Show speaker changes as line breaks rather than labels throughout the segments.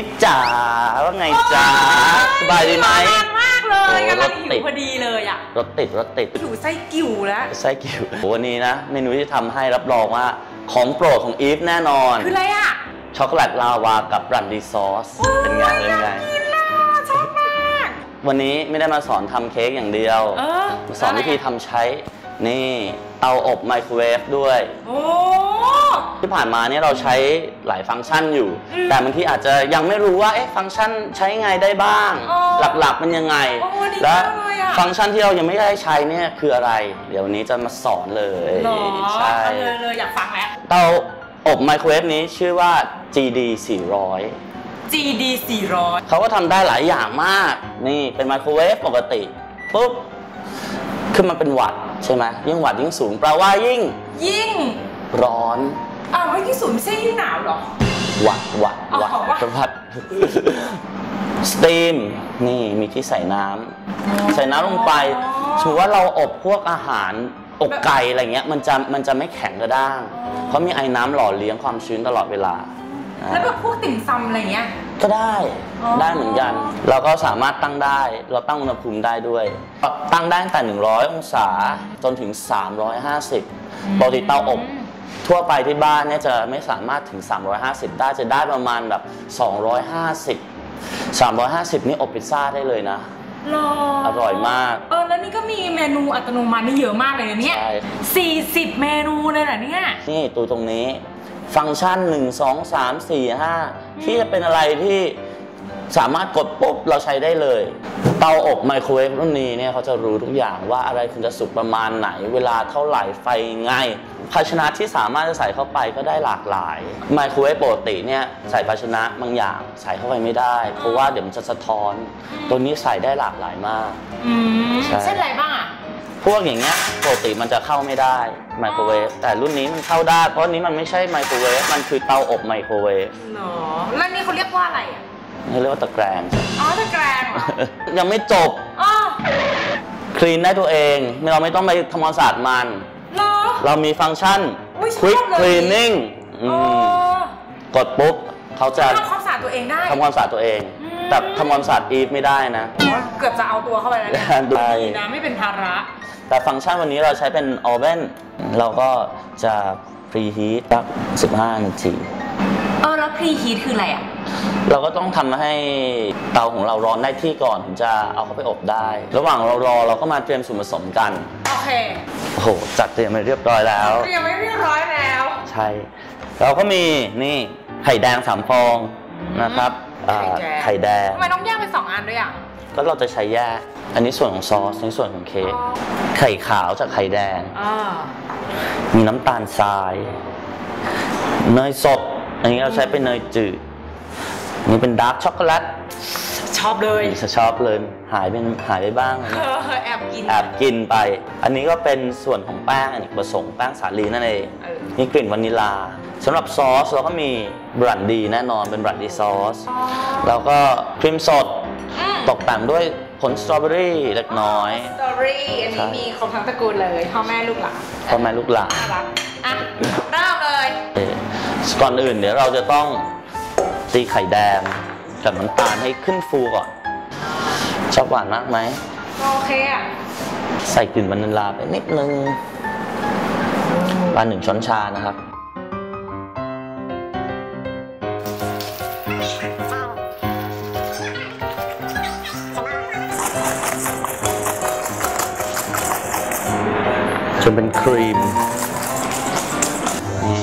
อีฟจ๋าว่าไงจ๋าสบายดีไหม
นานมากเลย
โอ้
กำลัง
รถ
หิ
ติ
ว
ด
พอดีเลยอะ
รถติดรถติด
หิวไส้กิ่วแล้ว
ไส้กิ่ววันนี้นะเมนูที่ทำให้รับรองว่าของโปรดของอีฟแน่นอน
คืออะไรอะ
ช็อกโกแลตลาวากับรันดีซอสเป็นไงเป็นไง
กินน่ะชอบมาก
วันนี้ไม่ได้มาสอนทำเค้กอย่างเดียว
เออ
มาสอนวิธีทำใช้นี่เตาอบไมโครเวฟด้วย
โอ้
ที่ผ่านมาเนี่ยเราใช้หลายฟังก์ชันอยู่
อืม
แต่บางทีอาจจะยังไม่รู้ว่าเอ๊ะฟังก์ชันใช้ไงได้บ้าง
อ๋อ
หลักๆมันยังไง
โอ้ดี
และ
มากเลยอะ
ฟังก์ชันที่เรายังไม่ได้ใช้เนี่ยคืออะไร เดี๋ยววันนี้จะมาสอนเลย
หรอ
ใช่
เอาเลยเลยอยากฟังแล้ว
เตาอบไมโครเวฟนี้ชื่อว่า GD 400
GD 400
เขาก็ทำได้หลายอย่างมาก นี่เป็นไมโครเวฟปกติ ปุ๊บขึ้นมาเป็นวัตต์ใช่ไหมยิ่งวัตต์ยิ่งสูงแปลว่ายิ่ง
ยิ่ง
ร้อน
อ้าวเมื่อกี้ศูนย์ไม่ใช่ยิ่งหนาวเหรอ
วัดวัด
อ๋อ
วัด
วัด
เป็นวัดสตีมนี่มีที่ใส่น้ำใส่น้ำลงไปสมมติว่าเราอบพวกอาหารอกไก่อะไรเงี้ยมันจะมันจะไม่แข็งกระด้าง เพราะมีไอ้น้ำหล่อเลี้ยงความชื้นตลอดเวลานะ
แล้วแบบพวกติ่มซำอะไรเงี้ย
ก็ได้
อ๋อ
ได้เหมือนกัน เราก็สามารถตั้งได้ เราตั้งอุณหภูมิได้ด้วยตั้งได้ตั้งแต่ 100 องศาจนถึง 350ปกติเตาอบ ทั่วไปที่บ้านเนี่ยจะไม่สามารถถึง 350 ได้จะได้ประมาณแบบ 250 350 นี่อบพิซซ่าได้เลยนะ
หรอ
อร่อยมาก
เออ แล้วนี่ก็มีเมนูอัตโนมัตินี่เยอะมากเลยนะเนี่ย
ใช่
40เมนูเลยเหรอเนี่ย
นี่ตัวตรงนี้ ฟังก์ชัน 1 2 3 4 5 ที่จะเป็นอะไรที่ สามารถกดปุ๊บเราใช้ได้เลย เตาอบไมโครเวฟรุ่นนี้เนี่ยเขาจะรู้ทุกอย่างว่าอะไรคุณจะสุกประมาณไหน เวลาเท่าไหร่ไฟไง ภาชนะที่สามารถจะใส่เข้าไปก็ได้หลากหลายไมโครเวฟปกติเนี่ยใส่ภาชนะบางอย่าง ใส่เข้าไปไม่ได้ เพราะว่าเดี๋ยวมันจะสะท้อน ตัวนี้ใส่ได้หลากหลายมาก
อืม
ใช่
เช่นอะไรบ้างอะ
พวกอย่างเงี้ยปกติมันจะเข้าไม่ได้ไมโครเวฟแต่รุ่นนี้มันเข้าได้ เพราะอันนี้มันไม่ใช่ไมโครเวฟมันคือเตาอบไมโครเวฟ
หรอแล้วนี่เขาเรียกว่าอะไรอะ
นี่เรียกว่าตะแกรง
อ๋อตะแกรงเหรอ
ยังไม่จบ
อ๋อ
คลีนได้ตัวเองเราไม่ต้องไปทำความสะอาดมัน
เหรอ
เรามีฟังก์ชัน
อุ๊ยชอบ
Quick
เลย
Cleaning อื
อ๋อ
มกดปุ๊บเขาจะ
ทำความสะอาดตัวเองได้
ทำความสะอาดตัวเอง
อืม
แต่ทำความสะอาดอีฟไม่ได้นะ
อ๋อเกือบจะเอาตัวเข้าไปแล้วเนี่ย
ได้
ดีนะไม่เป็นภาระ
แต่ฟังก์ชันวันนี้เราใช้เป็น Oven เราก็จะ preheat สัก15 นาที
เออแล้วพรีฮีทคืออะไรอะ
เราก็ต้องทำให้เตาของเราร้อนได้ที่ก่อนถึงจะเอาเข้าไปอบได้ ระหว่างเรารอเราก็มาเตรียมส่วนผสมกัน
โอเค
โอ้โห จัดเตรียมไปเรียบร้อยแล้ว
ยังไม่เรียบร้อยแล้ว
ใช่ เราก็มีนี่ไข่แดงสามฟองนะครับอ่าไข่แดง
ทำไมต้องแยกเป็นสองอันด้วยอะ
ก็เราจะใช้แยก อันนี้ส่วนของซอสในส่วนของเค้ก ไข่ขาวจากไข่แดง
อ่า
มีน้ำตาลทราย เนยสด อันนี้เราใช้เป็นเนยจืดอั นนี้เป็นดาร์กช็อกโกแลต
ชอบเลย
จะชอบเลยหายเป็นหายไปบ้าง
เออแอบกิน
แอบกินไป อันนี้ก็เป็นส่วนของแป้งอเนกประสงค์แป้งสาลีนั่นเอง
เออ
มีกลิ่นวานิลาสำหรับซอสเราก็มีบรันดีแน่นอนเป็นบรันดีซอส แล้วก็ครีมสด
อืม
ตกแต่งด้วยผลสตรอเบอรี่เล็กน้อย
สตอรี่อัน
ใช่
นี้มีครบทั้งตระกูลเลยพ่อแม่ลูกหลาน
พ่อแม่ลูกหลาน
น่ารักอะเริ่มเลย
เอ่อก่อนอื่นเดี๋ยวเราจะต้อง ตีไข่แดงกับน้ำตาลให้ขึ้นฟูก่อน ชอบหวานมากไหม
โอเคอะ
ใส่กลิ่นวานิลลาไปนิดนึงประมาณหนึ่งช้อนชานะครับ จนเป็นครีมนี่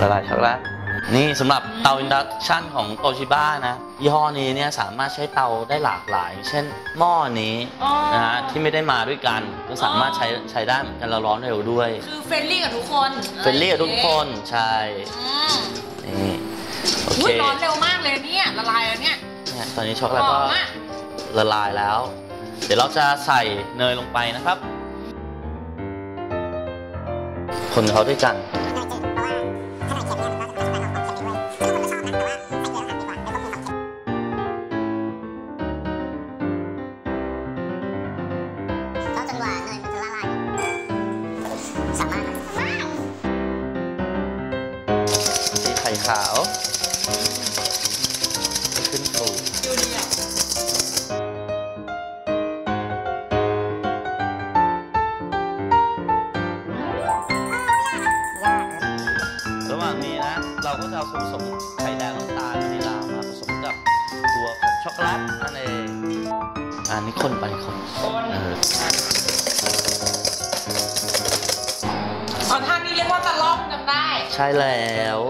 ละลายช็อกโกแลต นี่สำหรับเตาอินดักชันของโตชิบ้านะยี่ห้อนี้เนี่ยสามารถใช้เตาได้หลากหลาย เช่นหม้อนี้
อ๋อ
นะฮะที่ไม่ได้มาด้วยกันก็สามารถใช้ใช้ได้เหมือนกันเราร้อนเร็วด้วย
คือเฟรนลี่กับทุกคน
เฟรนลี่กับทุกคนใช่
อืม
นี่โอ
อุ้
เค
ยร้อนเร็วมากเลยเนี่ยละลายแล้วเนี่ย
เนี่ยตอนนี้ช็อกโก
ห
แลต
อ
ก็
มอะ
ละลายแล้ว เดี๋ยวเราจะใส่เนยลงไปนะครับ คนเขาด้วยกัน
ขาว ขึ้นปูระหว่างนี้นะ เราก็จะเอา
ส่วนผสมไข่แดงน้ำตาลวานิลามาผสมกับตัวของช็อกโกแลตนั่นเองอันนี้คนไปคนเออ
อ๋อทานนี้เรียกว่าตะล่อำได้
ใช่แล้ว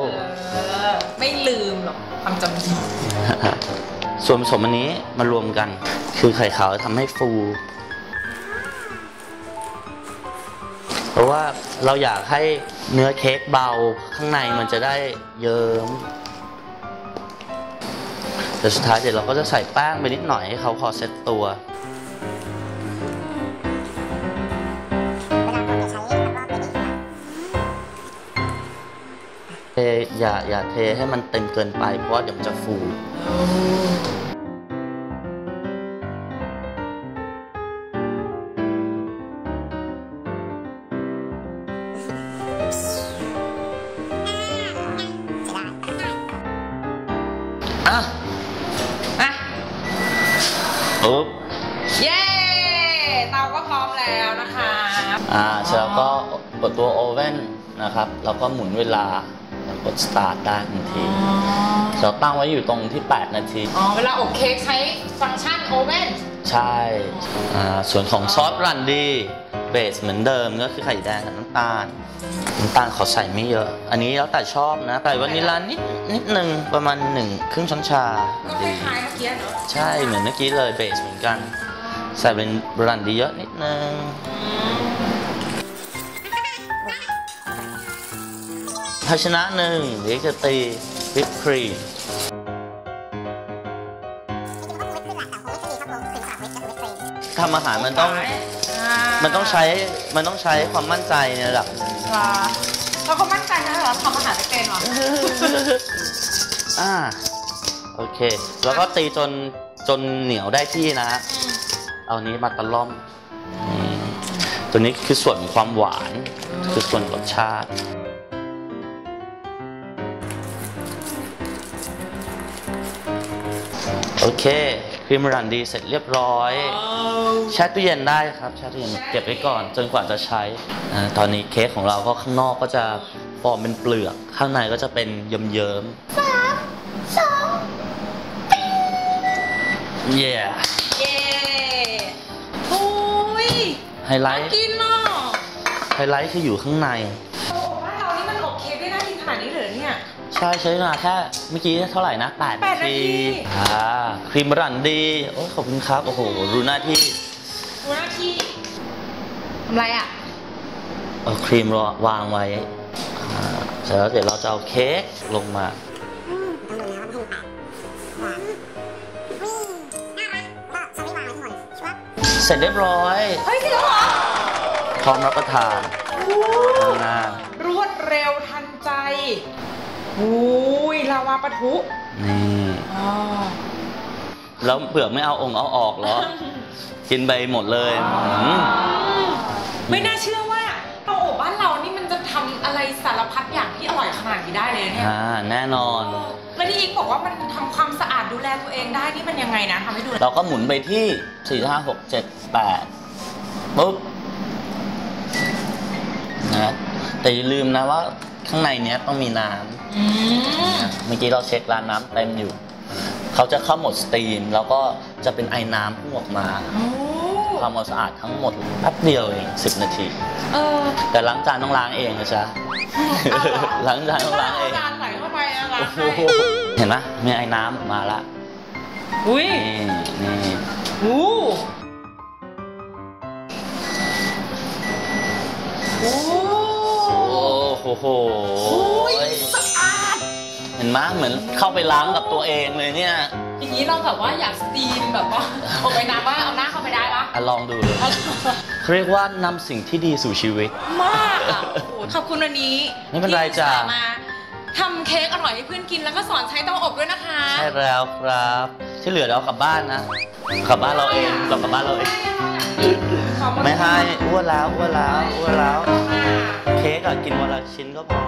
เออ ไม่ลืมหรอกความจำดี
ส่วนผสมอันนี้มารวมกัน คือไข่ขาวทำให้ฟู เพราะว่าเราอยากให้เนื้อเค้กเบาข้างในมันจะได้เยิ้มแต่สุดท้ายเดี๋ยวเราก็จะใส่แป้งไปนิดหน่อยให้เขาพอเซ็ตตัว
อ
ย่าอย่าเทให้มันเต็มเกินไป เพราะว่าเดี๋ยวมันจะฟูอะ
อะ
ปุ๊บ
เย้ เตาก็พร้อมแล้วนะคะ
อ่าเสร็จแล้วก็กดตัวโอเว่นนะครับ แล้วก็หมุนเวลาแล้ว กดสตาร์ทได้ทันที
อ๋อ
เราตั้งไว้อยู่ตรงที่ 8 นาที
อ๋อ เวลาอบเค้กใช้ฟังก์ชันโอเว่น
ใช่อ่าส่วนของซอสรันดีเบสเหมือนเดิมก็คือไข่แดงกับน้ำตาลน้ำตาลขอใส่ไม่เยอะ อันนี้แล้วแต่ชอบนะใส่วานิลลานิดนิดนึงประมาณหนึ่งครึ่งช้อนชา
ก็คล้ายๆเมื่อกี้เนอะ
ใช่เหมือนเมื่อกี้เลยเบสเหมือนกัน ใส่เป็นรันดีเยอะนิดนึง ภาชนะหนึ่งเดี๋ยวจะตีวิปครีมทำอาหารมันต้อง มันต้องใช้ มันต้องใช้ความมั่นใจในระดับหนึ่ง
ค่ะเราก็มั่นใจนะเราทำอาหารไม่เป็นหรอ
อ่า โอเค แล้วก็ตีจนจนเหนียวได้ที่นะ เอานี้มาตะล่อมนี่ตัวนี้คือส่วนของความหวาน คือส่วนรสชาติ โอเคครีมรันดีเสร็จเรียบร้อย แช่ตู้เย็นได้ครับแช่ตู้เย็นเก็บไว้ก่อน จนกว่าจะใช้อ่าตอนนี้เค้กของเราก็ข้างนอกก็จะฟอร์มเป็นเปลือก ข้างในก็จะเป็นเยิ้มๆสามสองเย้
เย้โอ้ย
ไฮไล
น่า
ท์
กินเนาะ
ไฮไลท์คืออยู่ข้างใน ช่ใช้เวลาแค่เมื่อกี้เท่าไหร่นะ8
แปดนาที
อ่าครีมรันดีโอ้ขอบคุณครับ โอ้โห รู้หน้าที่
ดูหน้าที่ทำไรอะ
เอาครีมวางไว้อ่าเสร็จแล้วเดี๋ยวเราจะเอาเค้กลงมา
ต้องดูนะว่าไม่ให้แตกว้าวน่ารักก็สวิตช์วางไว้ที่หมดชัวร์
เสร็จเรียบร้อย
เฮ้ยจริงเหรอ
พร้อมรับประทานข้างหน้าร
วดเร็วทันใจ อุ้ยลาวาปะทุ
นี่
อ๋อ
แล้วเผื่อไม่เอาองค์เอาออกเหรอ กินไปหมดเลยอืม
ไม่น่าเชื่อว่าเตาอบบ้านเรานี่มันจะทำอะไรสารพัดอย่างที่อร่อยขนาดนี้ได้เลยเนี่ย
อ่าแน่นอน
แล้วที่อีกบอกว่ามันทำความสะอาดดูแลตัวเองได้นี่มันยังไงนะทำให้ดูหน่อย
เราก็หมุนไปที่4 5 6 7 8ปุ๊บนะแต่อย่าลืมนะว่า ข้างในเนี้ยต้องมีน้
อืมำ
เมื่อกี้เราเช็คร้านน้ำเต็มอยู่ เขาจะเข้าหมดสตรีม แล้วก็จะเป็นไอ้น้ำพุ่งออกมา
โอ้
ทำความสะอาดทั้งหมดแป๊บเดียวเอง10 นาที
เออ
แต่ล้างจานต้องล้างเองนะจ๊ะ ล้างจานต้องล้างเอง
จานใส่เข้าไปนะล้าง
โอ้
ให้
โหเห็นไหมมีไอ้น้ำออกมาละ
อุ้ย
นี่นี่
อู้โอ้
โอ้โห
อุ้ยสะอาด
เห็นไหมเหมือนเข้าไปล้างกับตัวเองเลยเนี่ย
อย่างนี้เราแบบว่าอยากสตรีมแบบว่าเอาไปน้ำว่าเอาหน้าเข้าไปได้ปะ
อะลองดูเลยเขาเรียกว่านำสิ่งที่ดีสู่ชีวิต
มากอะโอ้โหขอบคุณวันนี้
ไม่เป็นไรจ้ะ
ที่อุตส่าห์มาทำเค้กอร่อยให้เพื่อนกินแล้วก็สอนใช้เตาอบด้วยนะคะ
ใช่แล้วครับ ที่เหลือเรากลับบ้านนะกลับบ้านเราเองเรากลับบ้านเราเอง
ขอหด
ไม่ให้อ้วนแล้วอ้วนแล้วอ้วนแล้ว
ค่ะ
เค้กอะกินวันละชิ้นก็พอ